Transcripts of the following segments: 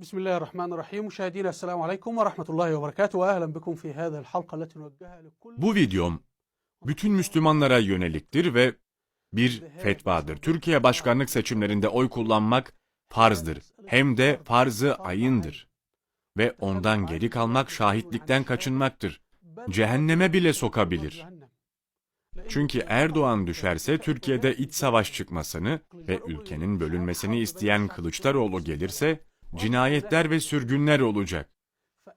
بسم الله الرحمن الرحيم مشاهدينا السلام عليكم ورحمة الله وبركاته وأهلا بكم في هذه الحلقة التي نوجهها لكل Bu videom bütün Müslümanlara yöneliktir ve bir fetvadır. Türkiye başkanlık seçimlerinde oy kullanmak farzdır. Hem de farzı ayındır. Ve ondan geri kalmak şahitlikten kaçınmaktır. Cehenneme bile sokabilir. Çünkü Erdoğan düşerse Türkiye'de iç savaş çıkmasını ve ülkenin bölünmesini isteyen Kılıçdaroğlu gelirse cinayetler ve sürgünler olacak.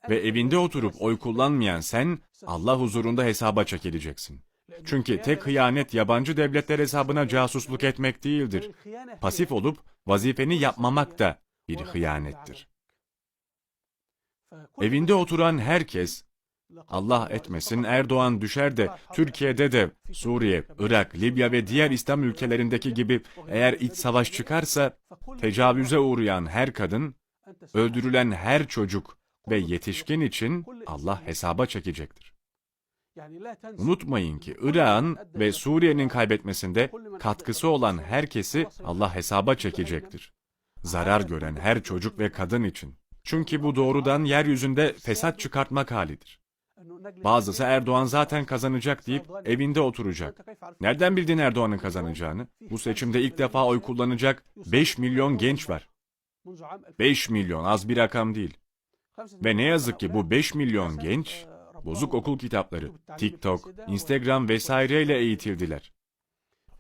Ve evinde oturup oy kullanmayan sen Allah huzurunda hesaba çekileceksin. Çünkü tek hıyanet yabancı devletler hesabına casusluk etmek değildir. Pasif olup vazifeni yapmamak da bir hıyanettir. Evinde oturan herkes Allah etmesin Erdoğan düşer de Türkiye'de de Suriye, Irak, Libya ve diğer İslam ülkelerindeki gibi eğer iç savaş çıkarsa tecavüze uğrayan her kadın, öldürülen her çocuk ve yetişkin için Allah hesaba çekecektir. Unutmayın ki Irak'ın ve Suriye'nin kaybetmesinde katkısı olan herkesi Allah hesaba çekecektir. Zarar gören her çocuk ve kadın için. Çünkü bu doğrudan yeryüzünde fesat çıkartmak halidir. Bazısı Erdoğan zaten kazanacak deyip evinde oturacak. Nereden bildin Erdoğan'ın kazanacağını? Bu seçimde ilk defa oy kullanacak 5 milyon genç var. 5 milyon az bir rakam değil. Ve ne yazık ki bu 5 milyon genç bozuk okul kitapları, TikTok, Instagram vesaireyle eğitildiler.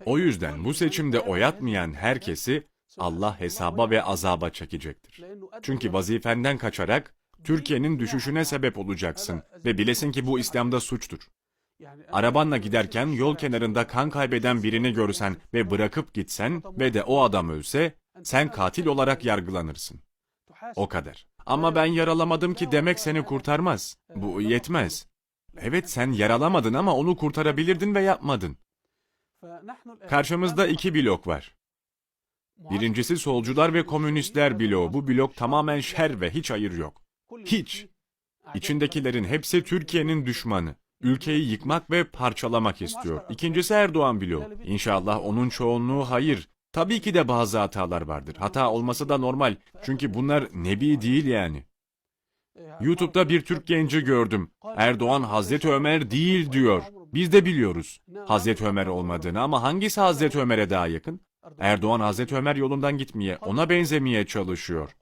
O yüzden bu seçimde oy atmayan herkesi Allah hesaba ve azaba çekecektir. Çünkü vazifenden kaçarak Türkiye'nin düşüşüne sebep olacaksın ve bilesin ki bu İslam'da suçtur. Arabanla giderken yol kenarında kan kaybeden birini görsen ve bırakıp gitsen ve de o adam ölse, sen katil olarak yargılanırsın. O kadar. Ama ben yaralamadım ki demek seni kurtarmaz. Bu yetmez. Evet sen yaralamadın ama onu kurtarabilirdin ve yapmadın. Karşımızda iki blok var. Birincisi solcular ve komünistler bloğu. Bu blok tamamen şer ve hiç hayır yok. Hiç. İçindekilerin hepsi Türkiye'nin düşmanı. Ülkeyi yıkmak ve parçalamak istiyor. İkincisi Erdoğan bloğu. İnşallah onun çoğunluğu hayır. Tabii ki de bazı hatalar vardır. Hata olması da normal. Çünkü bunlar nebi değil yani. YouTube'da bir Türk genci gördüm. Erdoğan Hazreti Ömer değil diyor. Biz de biliyoruz Hazreti Ömer olmadığını ama hangisi Hazreti Ömer'e daha yakın? Erdoğan Hazreti Ömer yolundan gitmeye, ona benzemeye çalışıyor.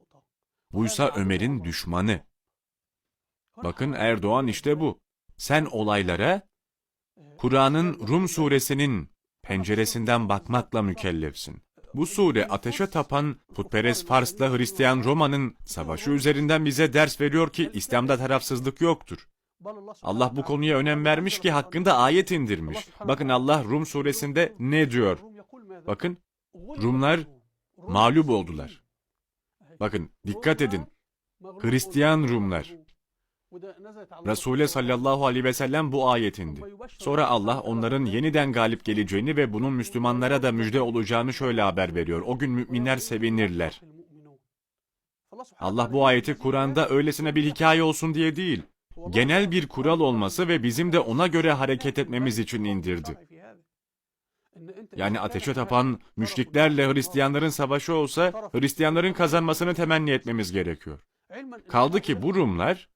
Buysa Ömer'in düşmanı. Bakın Erdoğan işte bu. Sen olaylara Kur'an'ın Rum suresinin penceresinden bakmakla mükellefsin. Bu sure ateşe tapan putperest Fars'la Hristiyan Roma'nın savaşı üzerinden bize ders veriyor ki İslam'da tarafsızlık yoktur. Allah bu konuya önem vermiş ki hakkında ayet indirmiş. Bakın Allah Rum suresinde ne diyor? Bakın Rumlar mağlup oldular. Bakın dikkat edin. Hristiyan Rumlar. Resulü sallallahu aleyhi ve sellem bu ayet indi. Sonra Allah onların yeniden galip geleceğini ve bunun Müslümanlara da müjde olacağını şöyle haber veriyor. O gün müminler sevinirler. Allah bu ayeti Kur'an'da öylesine bir hikaye olsun diye değil, genel bir kural olması ve bizim de ona göre hareket etmemiz için indirdi. Yani ateşe tapan müşriklerle Hristiyanların savaşı olsa Hristiyanların kazanmasını temenni etmemiz gerekiyor. Kaldı ki bu Rumlar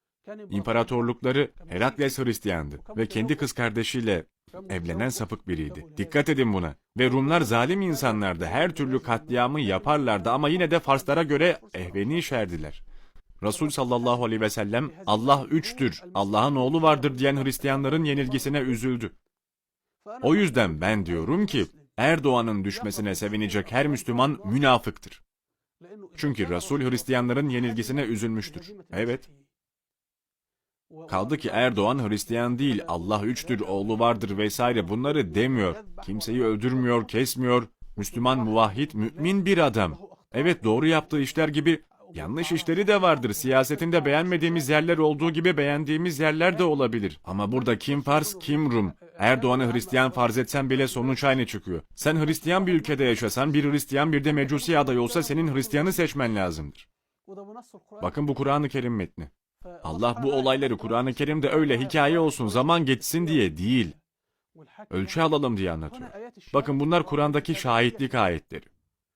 İmparatorlukları Herakles Hristiyandı ve kendi kız kardeşiyle evlenen sapık biriydi. Dikkat edin buna. Ve Rumlar zalim insanlardı. Her türlü katliamı yaparlardı ama yine de Farslara göre ehveni şerdiler. Resul sallallahu aleyhi ve sellem Allah üçtür, Allah'ın oğlu vardır diyen Hristiyanların yenilgisine üzüldü. O yüzden ben diyorum ki Erdoğan'ın düşmesine sevinecek her Müslüman münafıktır. Çünkü Resul Hristiyanların yenilgisine üzülmüştür. Evet. Kaldı ki Erdoğan Hristiyan değil, Allah üçtür, oğlu vardır vesaire bunları demiyor. Kimseyi öldürmüyor, kesmiyor. Müslüman, muvahhid, mümin bir adam. Evet doğru yaptığı işler gibi yanlış işleri de vardır. Siyasetinde beğenmediğimiz yerler olduğu gibi beğendiğimiz yerler de olabilir. Ama burada kim Fars, kim Rum? Erdoğan'ı Hristiyan farz etsen bile sonuç aynı çıkıyor. Sen Hristiyan bir ülkede yaşasan, bir Hristiyan bir de Mecusi aday olsa senin Hristiyanı seçmen lazımdır. Bakın bu Kur'an-ı Kerim metni. Allah bu olayları Kur'an-ı Kerim'de öyle hikaye olsun, zaman geçsin diye değil, ölçü alalım diye anlatıyor. Bakın bunlar Kur'an'daki şahitlik ayetleri.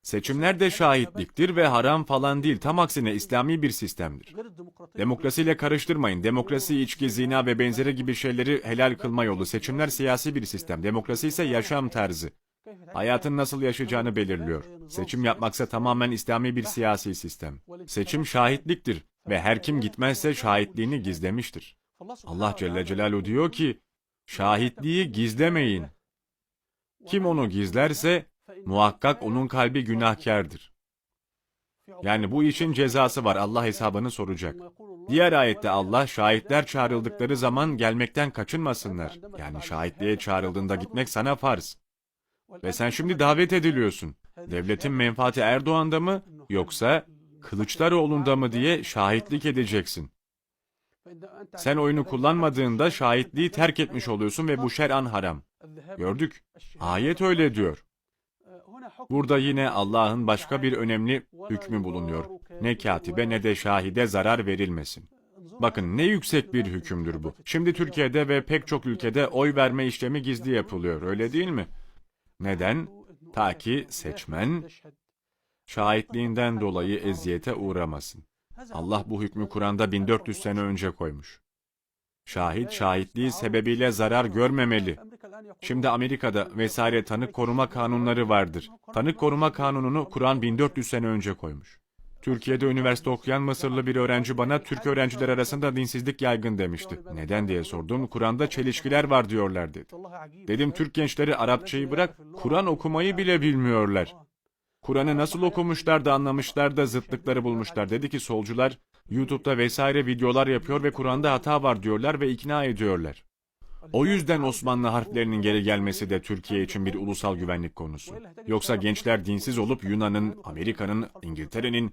Seçimler de şahitliktir ve haram falan değil. Tam aksine İslami bir sistemdir. Demokrasiyle karıştırmayın. Demokrasi, içki, zina ve benzeri gibi şeyleri helal kılma yolu. Seçimler siyasi bir sistem. Demokrasi ise yaşam tarzı. Hayatın nasıl yaşayacağını belirliyor. Seçim yapmaksa tamamen İslami bir siyasi sistem. Seçim şahitliktir ve her kim gitmezse şahitliğini gizlemiştir. Allah Celle Celaluhu diyor ki, şahitliği gizlemeyin. Kim onu gizlerse muhakkak onun kalbi günahkardır. Yani bu işin cezası var. Allah hesabını soracak. Diğer ayette Allah şahitler çağrıldıkları zaman gelmekten kaçınmasınlar. Yani şahitliğe çağrıldığında gitmek sana farz. Ve sen şimdi davet ediliyorsun. Devletin menfaati Erdoğan'da mı yoksa Kılıçdaroğlu'nda mı diye şahitlik edeceksin. Sen oyunu kullanmadığında şahitliği terk etmiş oluyorsun ve bu şer'an haram. Gördük. Ayet öyle diyor. Burada yine Allah'ın başka bir önemli hükmü bulunuyor. Ne katibe ne de şahide zarar verilmesin. Bakın ne yüksek bir hükümdür bu. Şimdi Türkiye'de ve pek çok ülkede oy verme işlemi gizli yapılıyor, öyle değil mi? Neden? Ta ki seçmen şahitliğinden dolayı eziyete uğramasın. Allah bu hükmü Kur'an'da 1400 sene önce koymuş. Şahit şahitliği sebebiyle zarar görmemeli. Şimdi Amerika'da vesaire tanık koruma kanunları vardır. Tanık koruma kanununu Kur'an 1400 sene önce koymuş. Türkiye'de üniversite okuyan Mısırlı bir öğrenci bana Türk öğrenciler arasında dinsizlik yaygın demişti. Neden diye sordum. Kur'an'da çelişkiler var diyorlar dedi. Dedim Türk gençleri Arapçayı bırak, Kur'an okumayı bile bilmiyorlar. Kur'an'ı nasıl okumuşlar da anlamışlar da zıtlıkları bulmuşlar. Dedi ki solcular YouTube'da vesaire videolar yapıyor ve Kur'an'da hata var diyorlar ve ikna ediyorlar. O yüzden Osmanlı harflerinin geri gelmesi de Türkiye için bir ulusal güvenlik konusu. Yoksa gençler dinsiz olup Yunan'ın, Amerika'nın, İngiltere'nin,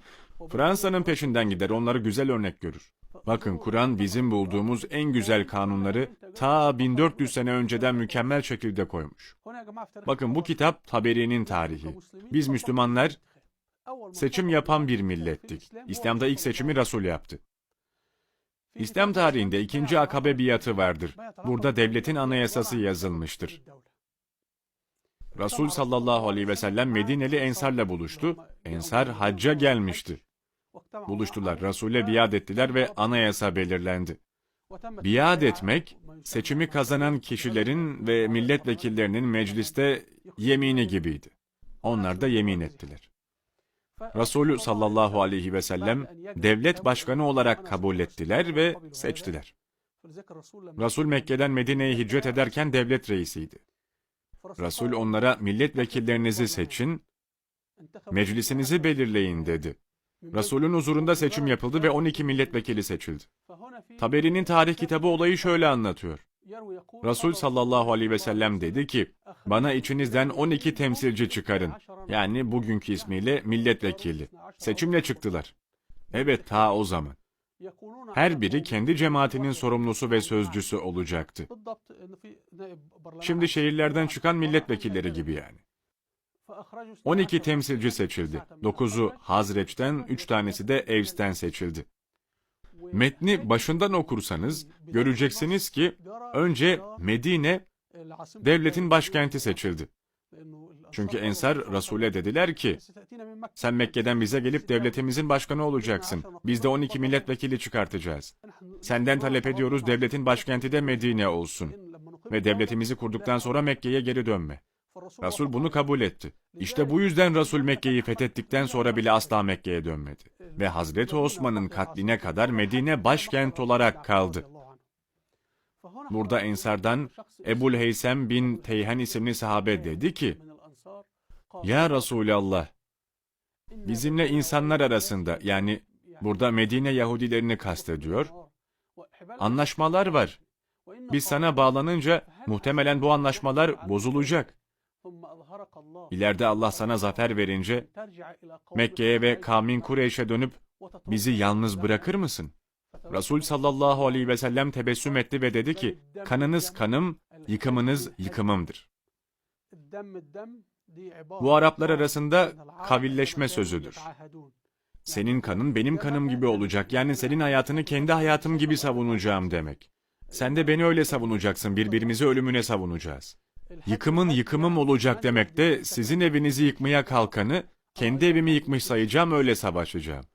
Fransa'nın peşinden gider onları güzel örnek görür. Bakın Kur'an bizim bulduğumuz en güzel kanunları ta 1400 sene önceden mükemmel şekilde koymuş. Bakın bu kitap Taberi'nin tarihi. Biz Müslümanlar seçim yapan bir millettik. İslam'da ilk seçimi Resul yaptı. İslam tarihinde ikinci akabe biatı vardır. Burada devletin anayasası yazılmıştır. Resul sallallahu aleyhi ve sellem Medineli Ensar'la buluştu. Ensar hacca gelmişti. Buluştular, Resul'e biat ettiler ve anayasa belirlendi. Biat etmek, seçimi kazanan kişilerin ve milletvekillerinin mecliste yemini gibiydi. Onlar da yemin ettiler. Resulü sallallahu aleyhi ve sellem devlet başkanı olarak kabul ettiler ve seçtiler. Resul Mekke'den Medine'ye hicret ederken devlet reisiydi. Resul onlara milletvekillerinizi seçin, meclisinizi belirleyin dedi. Resulün huzurunda seçim yapıldı ve 12 milletvekili seçildi. Taberi'nin tarih kitabı olayı şöyle anlatıyor. Resul sallallahu aleyhi ve sellem dedi ki, bana içinizden 12 temsilci çıkarın. Yani bugünkü ismiyle milletvekili. Seçimle çıktılar. Evet ta o zaman. Her biri kendi cemaatinin sorumlusu ve sözcüsü olacaktı. Şimdi şehirlerden çıkan milletvekilleri gibi yani. 12 temsilci seçildi. 9'u Hazreç'ten, 3 tanesi de Evs'ten seçildi. Metni başından okursanız göreceksiniz ki önce Medine devletin başkenti seçildi. Çünkü Ensar Resul'e dediler ki sen Mekke'den bize gelip devletimizin başkanı olacaksın. Biz de 12 milletvekili çıkartacağız. Senden talep ediyoruz devletin başkenti de Medine olsun. Ve devletimizi kurduktan sonra Mekke'ye geri dönme. Resul bunu kabul etti. İşte bu yüzden Resul Mekke'yi fethettikten sonra bile asla Mekke'ye dönmedi. Ve Hazreti Osman'ın katline kadar Medine başkent olarak kaldı. Burada Ensar'dan Ebul Heysem bin Teyhen isimli sahabe dedi ki, Ya Resulallah, bizimle insanlar arasında yani burada Medine Yahudilerini kastediyor, anlaşmalar var. Biz sana bağlanınca muhtemelen bu anlaşmalar bozulacak. İleride Allah sana zafer verince Mekke'ye ve kavmin Kureyş'e dönüp bizi yalnız bırakır mısın? Resul sallallahu aleyhi ve sellem tebessüm etti ve dedi ki, kanınız kanım, yıkımınız yıkımımdır. Bu Araplar arasında kavilleşme sözüdür. Senin kanın benim kanım gibi olacak. Yani senin hayatını kendi hayatım gibi savunacağım demek. Sen de beni öyle savunacaksın. Birbirimizi ölümüne savunacağız. Yıkımın yıkımım olacak demek de sizin evinizi yıkmaya kalkanı Kendi evimi yıkmış sayacağım öyle savaşacağım.